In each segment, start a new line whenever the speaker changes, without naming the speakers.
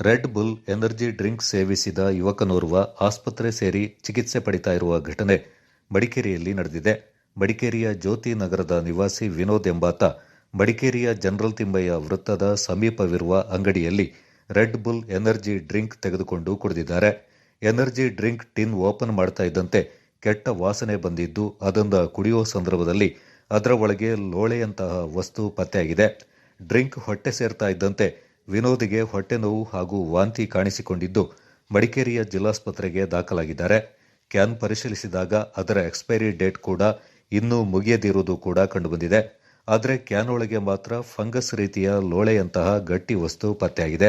Red bull energy drink ಸೇವಿಸಿದ ಯುವಕನೋರ್ವ ಆಸ್ಪತ್ರೆ ಸೇರಿ ಚಿಕಿತ್ಸೆ ಪಡಿತಾ ಇರುವ ಘಟನೆ ಮಡಿಕೇರಿಯಲ್ಲಿ ನಡೆದಿದೆ. ಮಡಿಕೇರಿಯ ಜ್ಯೋತಿ ನಗರದ ನಿವಾಸಿ ವಿನೋದ್ ಎಂಬಾತ ಮಡಿಕೇರಿಯ ಜನರಲ್ ತಿಮ್ಮಯ್ಯ ವೃತ್ತದ ಸಮೀಪವಿರುವ ಅಂಗಡಿಯಲ್ಲಿ ರೆಡ್ ಬುಲ್ ಎನರ್ಜಿ ಡ್ರಿಂಕ್ ತೆಗೆದುಕೊಂಡು ಕುಡಿದಿದ್ದಾರೆ. ಎನರ್ಜಿ ಡ್ರಿಂಕ್ ಟಿನ್ ಓಪನ್ ಮಾಡ್ತಾ ಇದ್ದಂತೆ ಕೆಟ್ಟ ವಾಸನೆ ಬಂದಿದ್ದು ಅದನ್ನ ಕುಡಿಯುವ ಸಂದರ್ಭದಲ್ಲಿ ಅದರ ಒಳಗೆ ಲೋಳೆಯಂತಹ ವಸ್ತು ಪತ್ತೆಯಾಗಿದೆ. ಡ್ರಿಂಕ್ ಹೊಟ್ಟೆ ಸೇರ್ತಾ ಇದ್ದಂತೆ ವಿನೋದಿಗೆ ಹೊಟ್ಟೆ ನೋವು ಹಾಗೂ ವಾಂತಿ ಕಾಣಿಸಿಕೊಂಡಿದ್ದು ಮಡಿಕೇರಿಯ ಜಿಲ್ಲಾಸ್ಪತ್ರೆಗೆ ದಾಖಲಾಗಿದ್ದಾರೆ. ಕ್ಯಾನ್ ಪರಿಶೀಲಿಸಿದಾಗ ಅದರ ಎಕ್ಸ್ಪೈರಿ ಡೇಟ್ ಕೂಡ ಇನ್ನೂ ಮುಗಿಯದಿರುವುದು ಕೂಡ ಕಂಡುಬಂದಿದೆ. ಆದರೆ ಕ್ಯಾನ್ ಒಳಗೆ ಮಾತ್ರ ಫಂಗಸ್ ರೀತಿಯ ಲೋಳೆಯಂತಹ ಗಟ್ಟಿ ವಸ್ತು ಪತ್ತೆಯಾಗಿದೆ.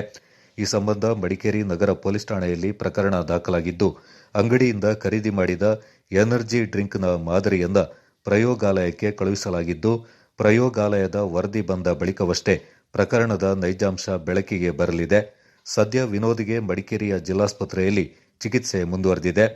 ಈ ಸಂಬಂಧ ಮಡಿಕೇರಿ ನಗರ ಪೊಲೀಸ್ ಠಾಣೆಯಲ್ಲಿ ಪ್ರಕರಣ ದಾಖಲಾಗಿದ್ದು, ಅಂಗಡಿಯಿಂದ ಖರೀದಿ ಮಾಡಿದ ಎನರ್ಜಿ ಡ್ರಿಂಕ್ನ ಮಾದರಿಯನ್ನ ಪ್ರಯೋಗಾಲಯಕ್ಕೆ ಕಳುಹಿಸಲಾಗಿದ್ದು, ಪ್ರಯೋಗಾಲಯದ ವರದಿ ಬಂದ ಬಳಿಕವಷ್ಟೇ ಪ್ರಕರಣದ ನೈಜಾಂಶ ಬೆಳಕಿಗೆ ಬರಲಿದೆ. ಸದ್ಯ ವಿನೋದಿಗೆ ಮಡಿಕೇರಿಯ ಜಿಲ್ಲಾಸ್ಪತ್ರೆಯಲ್ಲಿ ಚಿಕಿತ್ಸೆ ಮುಂದುವರೆದಿದೆ.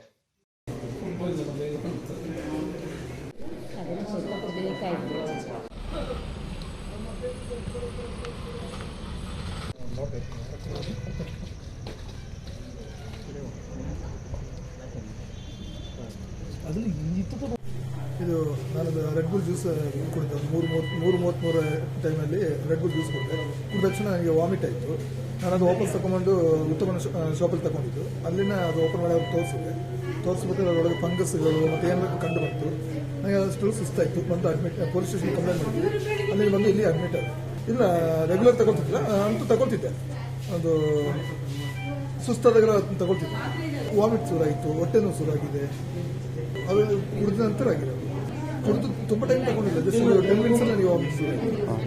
ಇದು, ನಾನು ರೆಡ್ ಬುಲ್ ಜ್ಯೂಸ್ ಕುಡಿದೆ. ಮೂರು ಮೂವತ್ತು, ಮೂರು ಮೂವತ್ತ್ಮೂರು ಟೈಮಲ್ಲಿ ರೆಡ್ ಬುಲ್ ಜ್ಯೂಸ್ ಕುಡಿದೆ. ಕುಡಿದ ತಕ್ಷಣ ನನಗೆ ವಾಮಿಟ್ ಆಯಿತು. ನಾನು ಅದು ವಾಪಸ್ ತೊಗೊಂಡು ಉತ್ತಮ ಶಾಪಲ್ಲಿ ತಗೊಂಡಿದ್ದು. ಅಲ್ಲಿನ ಅದು ಓಪನ್ ಮಾಡಿ ಅವ್ರಿಗೆ ತೋರಿಸಿದೆ. ತೋರಿಸ್ಬೇಕಾದ್ರೆ ಅದರೊಳಗೆ ಫಂಗಸ್ಗಳು ಮತ್ತು ಏನು ಕಂಡು ಬಂತು. ನನಗೆ ಅಷ್ಟು ಸುಸ್ತಾಯಿತು. ಬಂದು ಅಡ್ಮಿಟ್ ಪೊಲೀಸ್ ಸ್ಟೇಷನ್ ಕಂಪ್ಲೇಂಟ್ ಮಾಡಿದ್ವಿ. ಅಲ್ಲಿ ಬಂದು ಇಲ್ಲಿ ಅಡ್ಮಿಟ್ ಆಯಿತು ಇಲ್ಲ ರೆಗ್ಯುಲರ್ ತಗೊಳ್ತಿದ್ದಿಲ್ಲ. ಅಂತೂ ತಗೊಳ್ತಿದ್ದೆ. ಅದು ಅದನ್ನ ತಗೊಳ್ತಿದ್ದೆ. ವಾಮಿಟ್ ಶುರುವಾಯಿತು ಹೊಟ್ಟೆ ನೋವು ಆಗಿದೆ. ಅದು ಕುಡಿದ ನಂತರ ಆಗಿದೆ. ಕುಡಿದು ತುಂಬ ಟೈಮ್ ತಗೊಂಡಿಲ್ಲ ಜಸ್ಟ್ ಟೆನ್ ಮಿನಿಟ್ಸ್ ನನಗೆ ವಾಮಿಟ್ ಶುರುವಾಯಿತು ಹಾಂ